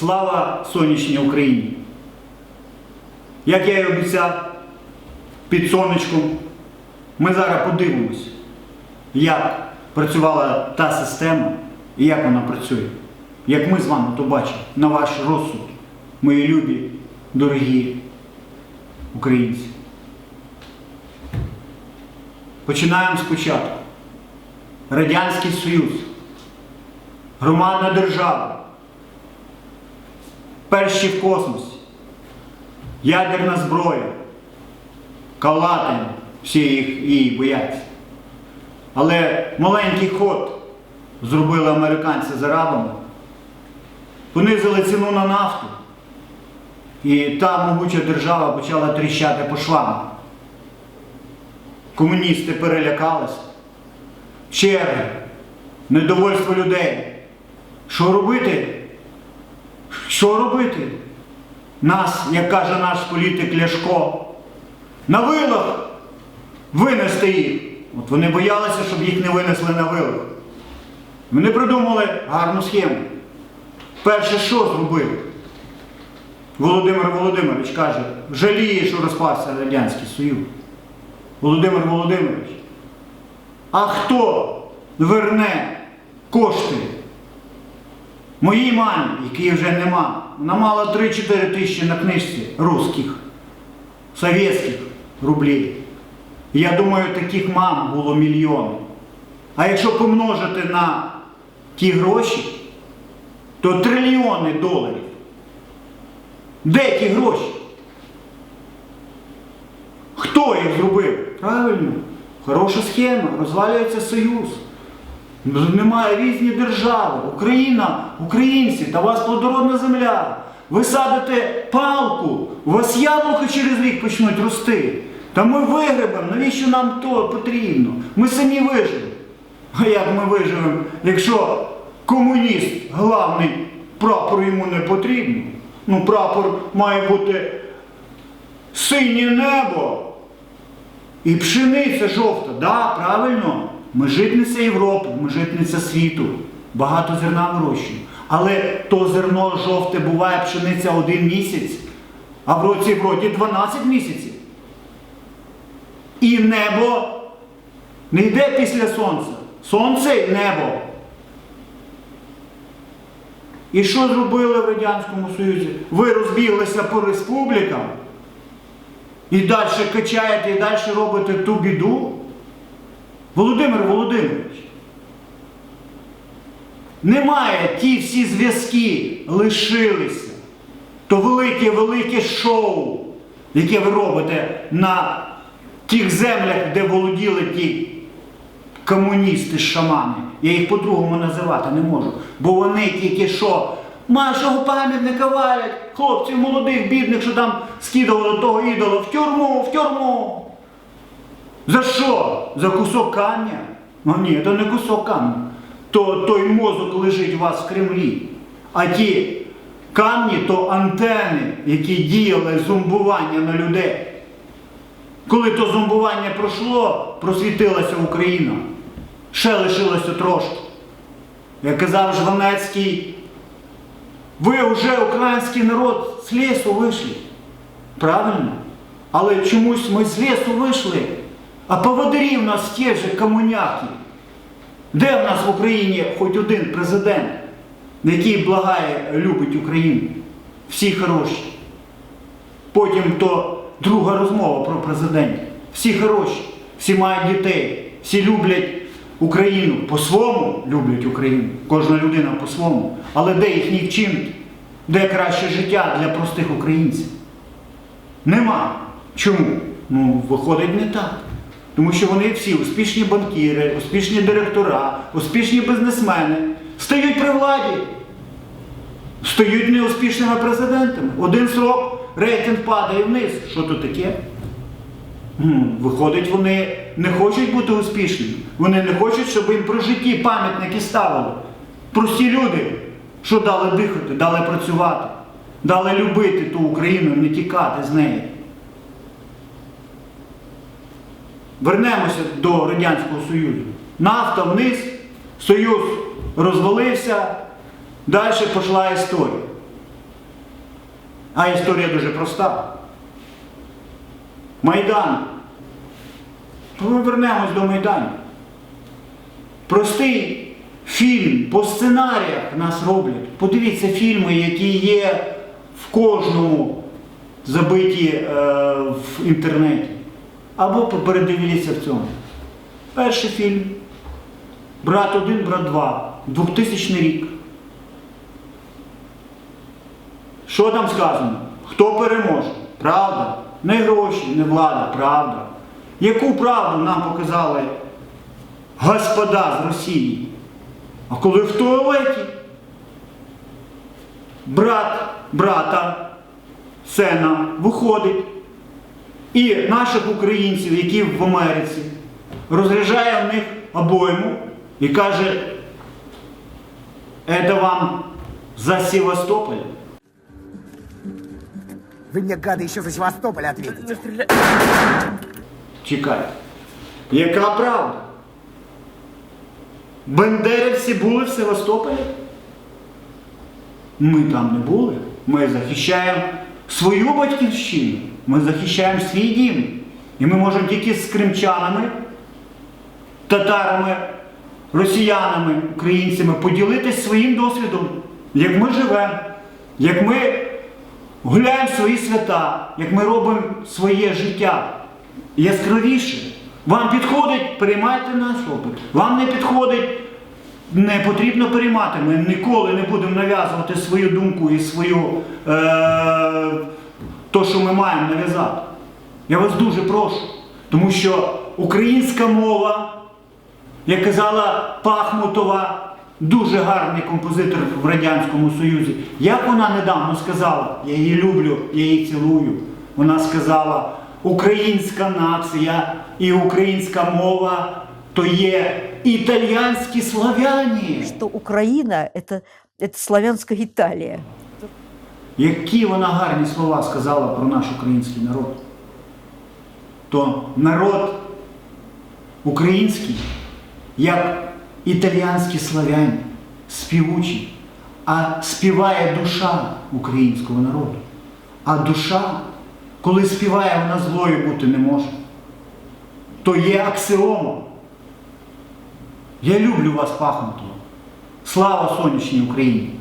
Слава сонячній Україні! Як я і обіцяв, під сонечком ми зараз подивимось, як працювала та система і як вона працює. Як ми з вами то бачимо, на ваш розсуд, мої любі, дорогі українці. Починаємо спочатку. Радянський Союз, громадна держава, перші в космосі, ядерна зброя, калатень, всі їх її бояться. Але маленький ход зробили американці з арабами, понизили ціну на нафту, і та могуча держава почала тріщати по швам. Комуністи перелякалися черги, недовольство людей. Що робити? Що робити? Нас, як каже наш політик Ляшко, на вилах винести їх. От вони боялися, щоб їх не винесли на вилах. Вони придумали гарну схему. Перше, що зробили? Володимир Володимирович каже, жаліє, що розпався Радянський Союз. Володимир Володимирович, а хто верне кошти моїй мамі, якої вже нема? Вона мала 3-4 тисячі на книжці русських, совєтських рублів. Я думаю, таких мам було мільйони. А якщо помножити на ті гроші, то трильйони доларів. Де ті гроші? Хто їх зробив? Правильно, хороша схема, розвалюється союз. Немає різні держави. Україна, українці, та у вас плодородна земля. Ви садите палку, у вас яблука через рік почнуть рости. Та ми вигребемо, навіщо нам то потрібно? Ми самі виживемо. А як ми виживемо, якщо комуніст главний прапор йому не потрібен? Ну, прапор має бути синє небо і пшениця жовта. Да, правильно. Ми житниця Європи, ми житниця світу. Багато зерна вирощуємо. Але то зерно жовте буває пшениця один місяць, а в році вроді 12 місяців. І небо не йде після сонця. Сонце і небо. І що зробили в Радянському Союзі? Ви розбіглися по республікам і далі качаєте, і далі робите ту біду? Володимир Володимирович, немає ті всі зв'язки лишилися. То велике-велике шоу, яке ви робите на тих землях, де володіли ті комуністи, шамани. Я їх по-другому називати не можу. Бо вони тільки що нашого пам'ятника валять, хлопців молодих, бідних, що там скидували того ідола в тюрму, в тюрму. За що? За кусок камня? Ну ні, це не кусок камня. То той мозок лежить у вас в Кремлі. А ті камні то антени, які діяли зомбування на людей. Коли то зомбування пройшло, просвітилася Україна. Ще лишилося трошки. Як казав Жванецький, ви вже український народ з лісу вийшли. Правильно? Але чомусь ми з лісу вийшли, а поводирі в нас ті ж комуняки. Де в нас в Україні хоч один президент, який благає, любить Україну? Всі хороші. Потім то друга розмова про президентів. Всі хороші, всі мають дітей, всі люблять Україну. По-своєму люблять Україну. Кожна людина по-своєму. Але де їхній вчинки? Де краще життя для простих українців? Нема. Чому? Ну, виходить не так. Тому що вони всі успішні банкіри, успішні директора, успішні бізнесмени стають при владі, стають неуспішними президентами. Один срок рейтинг падає вниз. Що то таке? Виходить, вони не хочуть бути успішними. Вони не хочуть, щоб їм про житті пам'ятники ставили. Прості люди, що дали дихати, дали працювати, дали любити ту Україну, не тікати з неї. Вернемося до Радянського Союзу. Нафта вниз, Союз розвалився, далі пішла історія. А історія дуже проста. Майдан. Ми вернемось до Майдану. Простий фільм по сценаріях нас роблять. Подивіться фільми, які є в кожному забиті е, в інтернеті. Або передивіться в цьому. Перший фільм. Брат 1, брат 2. 2000 рік. Що там сказано? Хто переможе? Правда? Не гроші, не влада, правда. Яку правду нам показали господа з Росії? А коли в туалеті брат брата, сина виходить і наших українців, які в Америці, розряджає в них обойму і каже, це вам за Севастополь. Вы мне, гады, еще за Севастополь ответите. Чекайте. Яка правда? Бендерівці були в Севастополі? Ми там не були. Ми захищаємо свою батьківщину. Ми захищаємо свій дім. І ми можемо тільки з кримчанами, татарами, росіянами, українцями поділитися своїм досвідом, як ми живемо, як ми гуляємо свої свята, як ми робимо своє життя яскравіше. Вам підходить, приймайте наш опит. Вам не підходить, не потрібно приймати. Ми ніколи не будемо нав'язувати свою думку і свою е, то, що ми маємо нав'язати. Я вас дуже прошу. Тому що українська мова, як казала Пахмутова, дуже гарний композитор в Радянському Союзі. Як вона недавно сказала, я її люблю, я її цілую. Вона сказала, українська нація і українська мова то є італійські славяні. что Украина это, это славянская Италия. Які вона гарні слова сказала про наш український народ. То народ український, як італіянські славяні, співучі, а співає душа українського народу. А душа, коли співає, вона злою бути не може. То є аксіома. Я люблю вас, Пахмутова. Слава сонячній Україні!